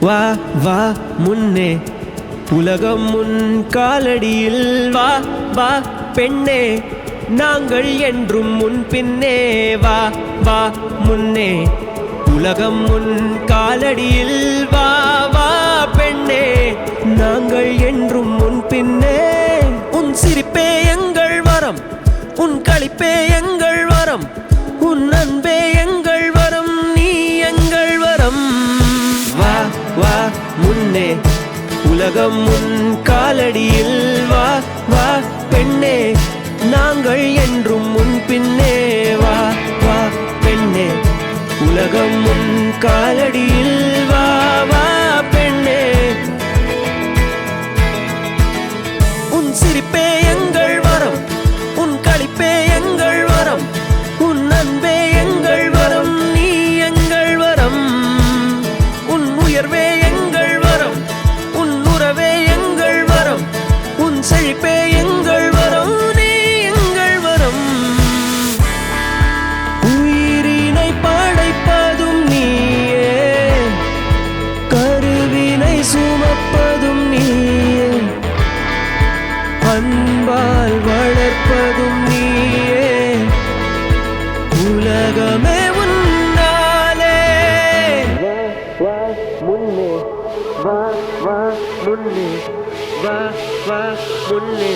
வா வா முன்னே. உலகம் முன் காலடியில் வா வா பெண்ணே. நாங்கள் என்றும் முன் பின்னே. வா வா முன்னே. உலகம் முன் காலடியில் வா வா பெண்ணே. நாங்கள் என்றும் முன் பின்னே. உன் சிரிப்பே எங்கள் வரம் உன் களிப்பே எங்கள் வரம் உன் அன்பே எங்கள் உலகம் முன் காலடியில் வா வா பெண்ணே. நாங்கள் என்றும் முன் பின்னே வா வா பெண்ணே. உலகம் முன் காலடியில் வா வா วาวามุนลีวาวามุนลี